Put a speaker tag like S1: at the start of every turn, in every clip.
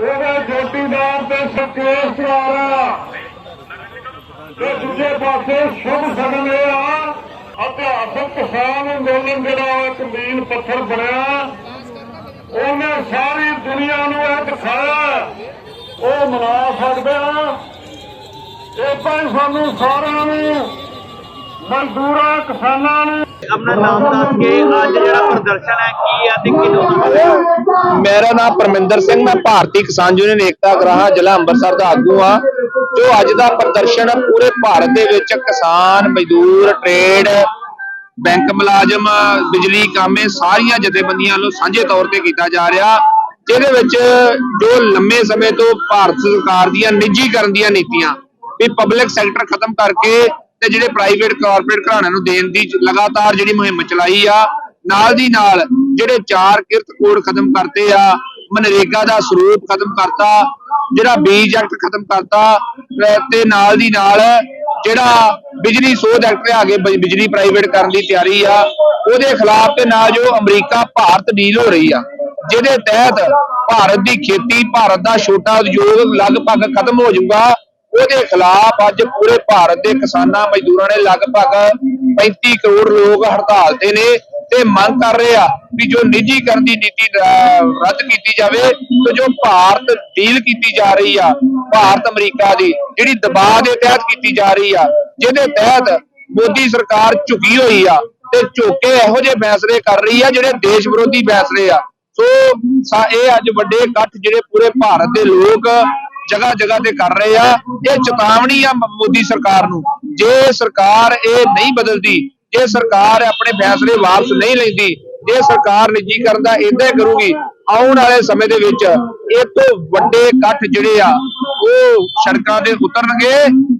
S1: ਉਹਦੇ ਜੋਟੀਦਾਰ ਤੇ ਸੰਕੇਸ਼ ਕਰਾਰਾ ਤੇ ਦੂਜੇ ਪਾਸੇ ਸ਼ੁਭ ਸਗਨ ਇਹ ਆ, ਇਤਿਹਾਸਕ ਕਿਸਾਨ ਅੰਦੋਲਨ ਜਿਹੜਾ ਇੱਕ ਮੀਲ ਪੱਥਰ ਬਣਿਆ। ਉਹਨੇ ਸਾਰੀ ਦੁਨੀਆ ਨੂੰ ਇਹ ਦਿਖਾਇਆ। ਉਹ ਮਨਾ ਸਕਦੇ ਆ। ਇਦਾਂ ਹੀ ਸਾਨੂੰ ਸਾਰਿਆਂ ਨੂੰ ਮਜ਼ਦੂਰਾਂ ਕਿਸਾਨਾਂ ਨੂੰ
S2: ਆਪਣਾ ਨਾਮ ਦੱਸ ਕੇ ਅੱਜ ਜਿਹੜਾ ਪ੍ਰਦਰਸ਼ਨ ਹੈ ਕੀ ਆ ਤੇ ਕਿਦੋਂ
S3: ਮੇਰਾ ਨਾਮ ਪਰਮਿੰਦਰ ਸਿੰਘ ਮੈਂ ਭਾਰਤੀ ਕਿਸਾਨ ਯੂਨੀਅਨ ਏਕਤਾ ਗਰਾਹਾ ਜ਼ਿਲ੍ਹਾ ਅੰਮ੍ਰਿਤਸਰ ਦਾ ਆਗੂ ਆ ਜੋ ਅੱਜ ਦਾ ਪ੍ਰਦਰਸ਼ਨ ਪੂਰੇ ਭਾਰਤ ਦੇ ਵਿੱਚ ਕਿਸਾਨ ਮਜ਼ਦੂਰ ਟ੍ਰੇਡ ਬੈਂਕ ਮੁਲਾਜ਼ਮ ਬਿਜਲੀ ਕਾਮੇ ਸਾਰੀਆਂ ਜਥੇਬੰਦੀਆਂ ਵੱਲੋਂ ਸਾਂਝੇ ਤੌਰ ਤੇ ਕੀਤਾ ਜਾ ਰਿਹਾ। ਜਿਹਦੇ ਵਿੱਚ ਜੋ ਲੰਮੇ ਸਮੇਂ ਤੋਂ ਭਾਰਤ ਸਰਕਾਰ ਦੀਆਂ ਨਿੱਜੀਕਰਨ ਦੀਆਂ ਨੀਤੀਆਂ ਵੀ ਪਬਲਿਕ ਸੈਕਟਰ ਖਤਮ ਕਰਕੇ ਤੇ ਜਿਹੜੇ ਪ੍ਰਾਈਵੇਟ ਕਾਰਪੋਰੇਟ ਘਰਾਣਿਆਂ ਨੂੰ ਦੇਣ ਦੀ ਲਗਾਤਾਰ ਜਿਹੜੀ ਮੁਹਿੰਮ ਚਲਾਈ ਆ, ਨਾਲ ਦੀ ਨਾਲ ਜਿਹੜੇ ਚਾਰ ਕਿਰਤ ਕੋਡ ਖਤਮ ਕਰਤੇ ਆ, ਮਨਰੇਗਾ ਦਾ ਸਰੂਪ ਖਤਮ ਕਰਤਾ, ਜਿਹੜਾ ਬੀਜ ਐਕਟ ਖਤਮ ਕਰਤਾ ਤੇ ਨਾਲ ਦੀ ਨਾਲ ਜਿਹੜਾ ਬਿਜਲੀ ਸੋਧ ਐਕਟ ਲਿਆ ਕੇ ਬਿਜਲੀ ਪ੍ਰਾਈਵੇਟ ਕਰਨ ਦੀ ਤਿਆਰੀ ਆ, ਉਹਦੇ ਖਿਲਾਫ ਤੇ ਨਾਲ ਜੋ ਅਮਰੀਕਾ ਭਾਰਤ ਡੀਲ ਹੋ ਰਹੀ ਆ, ਜਿਹਦੇ ਤਹਿਤ ਭਾਰਤ ਦੀ ਖੇਤੀ, ਭਾਰਤ ਦਾ ਛੋਟਾ ਉਦਯੋਗ ਲਗਭਗ ਖਤਮ ਹੋ ਜਾਊਗਾ ਉਹਦੇ ਖਿਲਾਫ ਅੱਜ ਪੂਰੇ ਭਾਰਤ ਦੇ ਕਿਸਾਨਾਂ ਮਜ਼ਦੂਰਾਂ ਨੇ ਲਗਭਗ 35 ਕਰੋੜ ਲੋਕ ਹੜਤਾਲ ਤੇ ਨੇ ਤੇ ਮੰਗ ਕਰ ਰਹੇ ਆ ਵੀ ਜੋ ਨਿੱਜੀਕਰਨ ਦੀ ਨੀਤੀ ਰੱਦ ਕੀਤੀ ਜਾਵੇ ਤੇ ਜੋ ਭਾਰਤ ਡੀਲ ਕੀਤੀ ਜਾ ਰਹੀ ਆ, ਭਾਰਤ ਅਮਰੀਕਾ ਦੀ, ਜਿਹੜੀ ਦਬਾਅ ਦੇ ਤਹਿਤ ਕੀਤੀ ਜਾ ਰਹੀ ਆ, ਜਿਹਦੇ ਤਹਿਤ ਮੋਦੀ ਸਰਕਾਰ ਝੁਕੀ ਹੋਈ ਆ ਤੇ ਝੁੱਕ ਇਹੋ ਜਿਹੇ ਫੈਸਲੇ ਕਰ ਰਹੀ ਆ ਜਿਹੜੇ ਦੇਸ਼ ਵਿਰੋਧੀ ਫੈਸਲੇ ਆ। ਸੋ, ਇਹ ਅੱਜ ਵੱਡੇ ਇਕੱਠ ਜਿਹੜੇ ਪੂਰੇ ਭਾਰਤ ਦੇ ਲੋਕ ਜਗ੍ਹਾ ਜਗ੍ਹਾ ਤੇ ਕਰ ਰਹੇ ਆ। ਇਹ ਚੇਤਾਵਨੀ ਆ ਮੋਦੀ ਸਰਕਾਰ ਨੂੰ। ਜੇ ਸਰਕਾਰ ਇਹ ਨਹੀਂ ਬਦਲਦੀ, ਜੇ ਸਰਕਾਰ ਆਪਣੇ ਫੈਸਲੇ ਵਾਪਸ ਨਹੀਂ ਲੈਂਦੀ, ਜੇ ਸਰਕਾਰ ਨਿੱਜੀਕਰਨ ਦਾ ਇਦਾਂ ਹੀ ਕਰੂਗੀ, ਆਉਣ ਵਾਲੇ ਸਮੇਂ ਦੇ ਵਿੱਚ ਇਹ ਤੋਂ ਵੱਡੇ ਇਕੱਠ ਜਿਹੜੇ ਆ, ਉਹ ਸੜਕਾਂ ਤੇ ਉਤਰਨਗੇ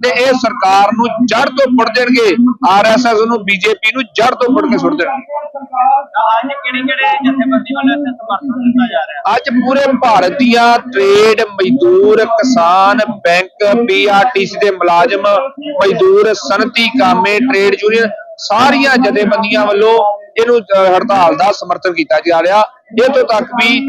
S3: ਤੇ ਇਹ ਸਰਕਾਰ ਨੂੰ ਜੜ ਤੋਂ ਪੁੱਟ ਦੇਣਗੇ। ਆਰਐਸਐਸ ਨੂੰ ਬੀਜੇਪੀ ਨੂੰ ਜੜ ਤੋਂ ਪੁੱਟ ਕੇ ਸੁੱਟ ਦੇਣਗੇ।
S2: ਅੱਜ ਕਿਹੜੇ ਕਿਹੜੇ ਜਥੇਬੰਦੀ ਵੱਲੋਂ ਸਮਰਥਨ ਦਿੱਤਾ ਜਾ ਰਿਹਾ?
S3: ਅੱਜ ਪੂਰੇ ਭਾਰਤ ਦੀਆਂ ਟ੍ਰੇਡ ਮਜ਼ਦੂਰ ਕਿਸਾਨ ਬੈਂਕ ਪੀਆਰਟੀਸੀ ਦੇ ਮੁਲਾਜ਼ਮ, ਮਜ਼ਦੂਰ ਸਨਅਤੀ ਕਾਮੇ ਟ੍ਰੇਡ ਯੂਨੀਅਨ ਸਾਰੀਆਂ ਜਥੇਬੰਦੀਆਂ ਵੱਲੋਂ ਇਹਨੂੰ ਹੜਤਾਲ ਦਾ ਸਮਰਥਨ ਕੀਤਾ ਜਾ ਰਿਹਾ। ਇਹ ਤੋਂ ਤੱਕ ਵੀ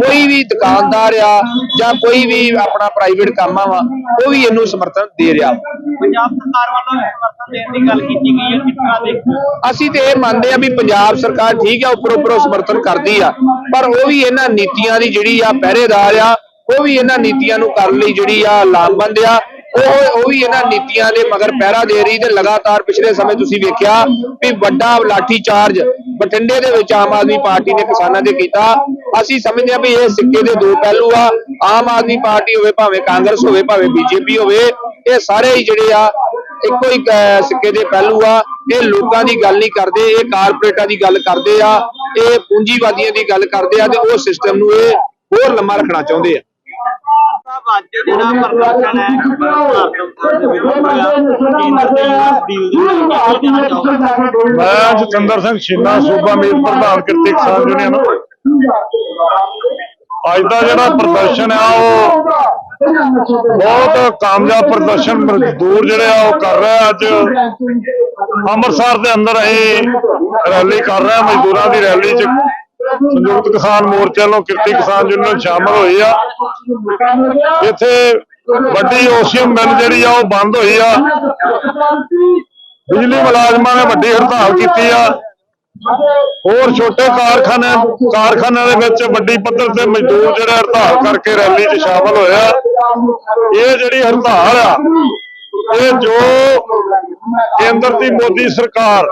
S3: ਕੋਈ ਵੀ ਦੁਕਾਨਦਾਰ ਆ ਜਾਂ ਕੋਈ ਵੀ ਆਪਣਾ ਪ੍ਰਾਈਵੇਟ ਕੰਮਾਂ ਵਾ ਉਹ ਵੀ ਇਹਨੂੰ ਸਮਰਥਨ ਦੇ ਰਿਹਾ।
S2: ਪੰਜਾਬ ਸਰਕਾਰ ਵੱਲੋਂ ਸਮਰਥਨ ਦੇਣ ਦੀ ਗੱਲ ਕੀਤੀ ਗਈ ਹੈ ਕਿਸ ਤਰ੍ਹਾਂ ਦੇਖੋ
S3: ਅਸੀਂ ਤੇ ਇਹ ਮੰਨਦੇ ਆ ਵੀ ਪੰਜਾਬ ਸਰਕਾਰ ਠੀਕ ਆ ਉੱਪਰ ਉੱਪਰੋਂ ਸਮਰਥਨ ਕਰਦੀ ਆ ਪਰ ਉਹ ਵੀ ਇਹਨਾਂ ਨੀਤੀਆਂ ਦੀ ਜਿਹੜੀ ਆ ਪਹਿਰੇਦਾਰ ਆ ਉਹ ਵੀ ਇਹਨਾਂ ਨੀਤੀਆਂ ਨੂੰ ਕਰਨ ਲਈ ਜਿਹੜੀ ਆ ਲਾਮਬੰਦ ਆ। ਉਹ ਉਹ ਵੀ ਇਹਨਾਂ ਨੀਤੀਆਂ ਦੇ ਮਗਰ ਪਹਿਰਾ ਦੇ ਰਹੀ ਤੇ ਲਗਾਤਾਰ ਪਿਛਲੇ ਸਮੇਂ ਤੁਸੀਂ ਵੇਖਿਆ ਵੀ ਵੱਡਾ ਲਾਠੀ ਚਾਰਜ ਬਠਿੰਡੇ ਦੇ ਵਿੱਚ ਆਮ ਆਦਮੀ ਪਾਰਟੀ ਨੇ ਕਿਸਾਨਾਂ ਦੇ ਕੀਤਾ। ਅਸੀਂ ਸਮਝਦੇ ਹਾਂ ਵੀ ਇਹ ਸਿੱਕੇ ਦੇ ਦੋ ਪਹਿਲੂ ਆ। ਆਮ ਆਦਮੀ ਪਾਰਟੀ ਹੋਵੇ ਭਾਵੇਂ ਕਾਂਗਰਸ ਹੋਵੇ, ਭਾਵੇਂ ਬੀਜੇਪੀ ਹੋਵੇ, ਇਹ ਸਾਰੇ ਹੀ ਜਿਹੜੇ ਆ, ਇੱਕੋ ਹੀ ਸਿੱਕੇ ਦੇ ਪਹਿਲੂ ਆ। ਇਹ ਲੋਕਾਂ ਦੀ ਗੱਲ ਨਹੀਂ ਕਰਦੇ, ਇਹ ਕਾਰਪੋਰੇਟਾਂ ਦੀ ਗੱਲ ਕਰਦੇ ਆ, ਇਹ ਪੂੰਜੀਵਾਦੀਆਂ ਦੀ ਗੱਲ ਕਰਦੇ ਆ ਤੇ ਉਹ ਸਿਸਟਮ ਨੂੰ ਇਹ ਹੋਰ ਲੰਮਾ ਰੱਖਣਾ ਚਾਹੁੰਦੇ ਆ।
S2: ਸਾਹਿਬ ਅੱਜ ਜਿਹੜਾ ਪ੍ਰਦਰਸ਼ਨ ਹੈ।
S1: ਮੈਂ ਜਤਿੰਦਰ ਸਿੰਘ ਛੀਨਾ ਸੂਬਾ ਮੀਤ ਪ੍ਰਧਾਨ ਕਿਰਤੀ ਕਿਸਾਨ ਯੂਨੀਅਨ। ਅੱਜ ਦਾ ਜਿਹੜਾ ਪ੍ਰਦਰਸ਼ਨ ਆ ਉਹ ਬਹੁਤ ਕਾਮਯਾਬ ਪ੍ਰਦਰਸ਼ਨ ਮਜ਼ਦੂਰ ਜਿਹੜੇ ਆ ਉਹ ਕਰ ਰਹੇ ਅੱਜ। ਅੰਮ੍ਰਿਤਸਰ ਦੇ ਅੰਦਰ ਅਸੀਂ ਰੈਲੀ ਕਰ ਰਹੇ ਮਜ਼ਦੂਰਾਂ ਦੀ ਰੈਲੀ 'ਚ। ਸੰਯੁਕਤ ਕਿਸਾਨ ਮੋਰਚੇ ਵੱਲੋਂ ਕਿਰਤੀ ਕਿਸਾਨ ਯੂਨੀਅਨ ਸ਼ਾਮਲ ਹੋਈ ਆ। ਇੱਥੇ ਵੱਡੀ ਓਸੀਅਮ ਮਿਲ ਜਿਹੜੀ ਆ, ਉਹ ਬੰਦ ਹੋਈ ਆ। ਬਿਜਲੀ ਮੁਲਾਜ਼ਮਾਂ ਨੇ ਵੱਡੀ ਹੜਤਾਲ ਕੀਤੀ ਆ। ਹੋਰ ਛੋਟੇ ਕਾਰਖਾਨੇ ਕਾਰਖਾਨਿਆਂ ਦੇ ਵਿੱਚ ਵੱਡੀ ਪੱਧਰ ਤੇ ਮਜ਼ਦੂਰ ਜਿਹੜੇ ਹੜਤਾਲ ਕਰਕੇ ਰੈਲੀ 'ਚ ਸ਼ਾਮਲ ਹੋਇਆ। ਇਹ ਜਿਹੜੀ ਹੜਤਾਲ ਆ, ਇਹ ਜੋ ਕੇਂਦਰ ਦੀ ਮੋਦੀ ਸਰਕਾਰ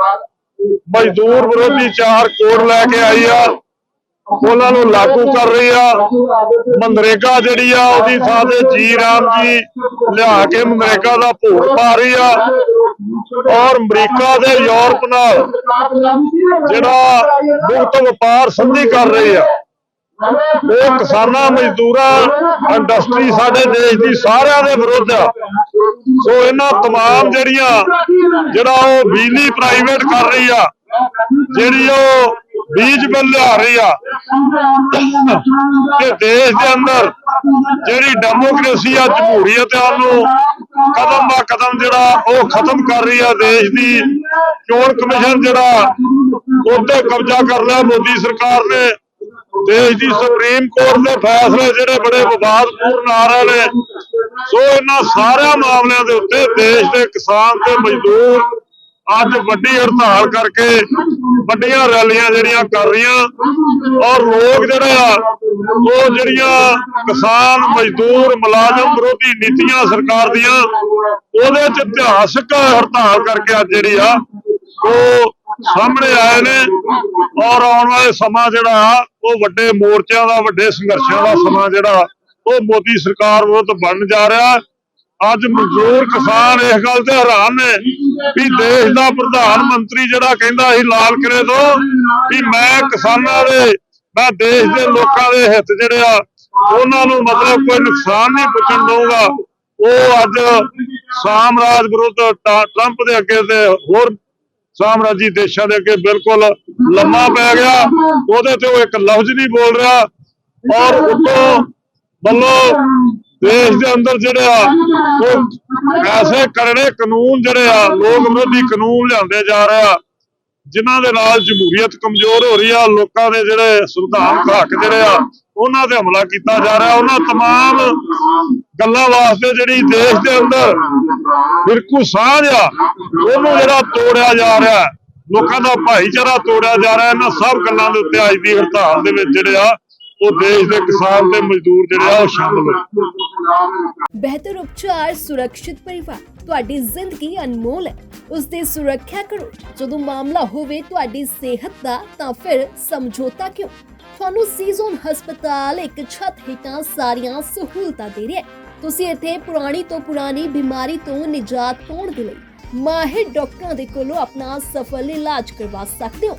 S1: ਮਜ਼ਦੂਰ ਵਿਰੋਧੀ ਚਾਰ ਕੋਡ ਲੈ ਕੇ ਆਈ ਆ। ਉਹਨਾਂ ਨੂੰ ਲਾਗੂ ਕਰ ਰਹੀ ਆ। ਮਨਰੇਗਾ ਜਿਹੜੀ ਆ, ਉਹਦੀ ਥਾਂ ਤੇ ਜੀ ਰਾਮ ਜੀ ਲਿਆ ਕੇ ਮਨਰੇਗਾ ਦਾ ਭੋਗ ਪਾ ਰਹੀ ਆ। ਔਰ ਅਮਰੀਕਾ ਦੇ ਯੂਰਪ ਨਾਲ ਜਿਹੜਾ ਮੁਕਤ ਵਪਾਰ ਸੰਧੀ ਕਰ ਰਹੀ ਆ, ਉਹ ਕਿਸਾਨਾਂ, ਮਜ਼ਦੂਰਾਂ ਇੰਡਸਟਰੀ ਸਾਡੇ ਦੇਸ਼ ਦੀ ਸਾਰਿਆਂ ਦੇ ਵਿਰੁੱਧ ਆ। ਸੋ ਇਹਨਾਂ ਤਮਾਮ ਜਿਹੜੀਆਂ, ਜਿਹੜਾ ਉਹ ਬਿਜਲੀ ਪ੍ਰਾਈਵੇਟ ਕਰ ਰਹੀ ਆ, ਜਿਹੜੀ ਉਹ ਬੀਜ ਬਿੱਲ ਲਿਆ ਰਹੀ ਆ। ਤੇ ਦੇਸ਼ ਦੇ ਅੰਦਰ ਜਿਹੜੀ ਡੈਮੋਕ੍ਰੇਸੀ ਆ ਜਮਹੂਰੀਅਤ ਆ ਉਹਨੂੰ ਕਦਮ ਬਾ ਕਦਮ ਜਿਹੜਾ ਉਹ ਖਤਮ ਕਰ ਰਹੀ ਆ ਦੇਸ਼ ਦੀ। ਚੋਣ ਕਮਿਸ਼ਨ ਜਿਹੜਾ ਉਹਤੇ ਕਬਜ਼ਾ ਕਰ ਲਿਆ ਮੋਦੀ ਸਰਕਾਰ ਨੇ। ਦੇਸ਼ ਦੀ ਸੁਪਰੀਮ ਕੋਰਟ ਦੇ ਫੈਸਲੇ ਜਿਹੜੇ ਬੜੇ ਵਿਵਾਦਪੂਰਨ ਆ ਰਹੇ ਨੇ। ਸੋ ਇਹਨਾਂ ਸਾਰਿਆਂ ਮਾਮਲਿਆਂ ਦੇ ਉੱਤੇ ਦੇਸ਼ ਦੇ ਕਿਸਾਨ ਤੇ ਮਜ਼ਦੂਰ ਅੱਜ ਵੱਡੀ ਹੜਤਾਲ ਕਰਕੇ ਵੱਡੀਆਂ ਰੈਲੀਆਂ ਜਿਹੜੀਆਂ ਕਰ ਰਹੀਆਂ ਔਰ ਲੋਕ ਜਿਹੜਾ ਆ, ਉਹ ਜਿਹੜੀਆਂ ਕਿਸਾਨ ਮਜ਼ਦੂਰ ਮੁਲਾਜ਼ਮ ਵਿਰੋਧੀ ਨੀਤੀਆਂ ਸਰਕਾਰ ਦੀਆਂ, ਉਹਦੇ ਚ ਇਤਿਹਾਸਕ ਹੜਤਾਲ ਕਰਕੇ ਅੱਜ ਜਿਹੜੀ ਆ, ਉਹ ਸਾਹਮਣੇ ਆਏ ਨੇ ਔਰ ਆਉਣ ਵਾਲੇ ਸਮਾਂ ਜਿਹੜਾ ਆ, ਉਹ ਵੱਡੇ ਮੋਰਚਿਆਂ ਦਾ, ਵੱਡੇ ਸੰਘਰਸ਼ਾਂ ਦਾ ਸਮਾਂ ਜਿਹੜਾ, ਉਹ ਮੋਦੀ ਸਰਕਾਰ ਵਿਰੁੱਧ ਬਣ ਜਾ ਰਿਹਾ। ਅੱਜ ਮਜ਼ਦੂਰ ਕਿਸਾਨ ਇਸ ਗੱਲ ਤੇ ਹੈਰਾਨ ਨੇ ਵੀ ਦੇਸ਼ ਦਾ ਪ੍ਰਧਾਨ ਮੰਤਰੀ ਜਿਹੜਾ ਕਹਿੰਦਾ ਸੀ ਲਾਲ ਕਿਲੇ ਤੋਂ ਵੀ ਮੈਂ ਕਿਸਾਨਾਂ ਦੇ, ਮੈਂ ਦੇਸ਼ ਦੇ ਲੋਕਾਂ ਦੇ ਹਿੱਤ ਜਿਹੜੇ ਆ, ਉਹਨਾਂ ਨੂੰ ਮਤਲਬ ਕੋਈ ਨੁਕਸਾਨ ਨਹੀਂ ਪਹੁੰਚਣ ਦਊਗਾ। ਉਹ ਅੱਜ ਸਾਮਰਾਜ ਵਿਰੁੱਧ ਟਰੰਪ ਦੇ ਅੱਗੇ ਤੇ ਹੋਰ ਸਾਮਰਾਜੀ ਦੇਸ਼ਾਂ ਦੇ ਅੱਗੇ ਬਿਲਕੁਲ ਲੰਮਾ ਪੈ ਗਿਆ। ਉਹਦੇ ਤੇ ਉਹ ਇੱਕ ਲਫ਼ਜ਼ ਨਹੀਂ ਬੋਲ ਰਿਹਾ। ਔਰ ਉਤੋਂ ਵੱਲੋਂ ਦੇਸ਼ ਦੇ ਅੰਦਰ ਜਿਹੜੇ ਆ ਉਹ ਐਸੇ ਕਰੜੇ ਕਾਨੂੰਨ ਜਿਹੜੇ ਆ ਲੋਕ ਵਿਰੋਧੀ ਕਾਨੂੰਨ ਲਿਆਂਦੇ ਜਾ ਰਹੇ ਆ ਜਿਨ੍ਹਾਂ ਦੇ ਨਾਲ ਜਮਹੂਰੀਅਤ ਕਮਜ਼ੋਰ ਹੋ ਰਹੀ ਆ ਲੋਕਾਂ ਦੇ ਜਿਹੜੇ ਸੰਵਿਧਾਨਕ ਹੱਕ ਜਿਹੜੇ ਆ ਉਹਨਾਂ ਤੇ ਹਮਲਾ ਕੀਤਾ ਜਾ ਰਿਹਾ ਉਹਨਾਂ तमाम ਗੱਲਾਂ ਵਾਸਤੇ ਜਿਹੜੀ ਦੇਸ਼ ਦੇ ਅੰਦਰ ਫਿਰਕੂ ਸਾਂਝ ਆ ਉਹਨੂੰ ਜਿਹੜਾ ਤੋੜਿਆ ਜਾ ਰਿਹਾ ਹੈ। ਲੋਕਾਂ ਦਾ ਭਾਈਚਾਰਾ ਤੋੜਿਆ ਜਾ ਰਿਹਾ ਇਹਨਾਂ ਸਭ ਗੱਲਾਂ ਦੇ ਉੱਤੇ ਅੱਜ ਦੀ ਹੜਤਾਲ ਦੇ ਵਿੱਚ ਜਿਹੜੇ ਆ ਉਹ ਦੇਸ਼ ਦੇ ਕਿਸਾਨ ਤੇ ਮਜ਼ਦੂਰ ਜਿਹੜੇ ਆ, ਉਹ ਸ਼ਾਮਲ ਹੋਏ।
S4: ਬਿਹਤਰ ਉਪਚਾਰ, ਸੁਰੱਖਿਅਤ ਪਰਿਵਾਰ, ਤੁਹਾਡੀ ਜ਼ਿੰਦਗੀ ਅਨਮੋਲ ਹੈ। ਉਸ ਦੀ ਸੁਰੱਖਿਆ ਕਰੋ। ਜਦੋਂ ਮਾਮਲਾ ਹੋਵੇ ਤੁਹਾਡੀ ਸਿਹਤ ਦਾ, ਤਾਂ ਫਿਰ ਸਮਝੌਤਾ ਕਿਉਂ? ਤੁਹਾਨੂੰ ਸੀਜ਼ਨ ਹਸਪਤਾਲ, ਇੱਕ ਛੱਤ ਹੇਠਾਂ ਸਾਰੀਆਂ ਸਹੂਲਤਾਂ ਦੇ ਰਿਹਾ ਹੈ। ਤੁਸੀਂ ਇੱਥੇ ਪੁਰਾਣੀ ਤੋਂ ਪੁਰਾਣੀ ਬਿਮਾਰੀ ਤੋਂ ਨਿਜਾਤ ਪਾਉਣ ਦੇ ਲਈ ਮਾਹਿਰ ਡਾਕਟਰਾਂ ਦੇ ਕੋਲੋਂ ਆਪਣਾ ਸਫਲ ਇਲਾਜ ਕਰਵਾ ਸਕਦੇ ਹੋ।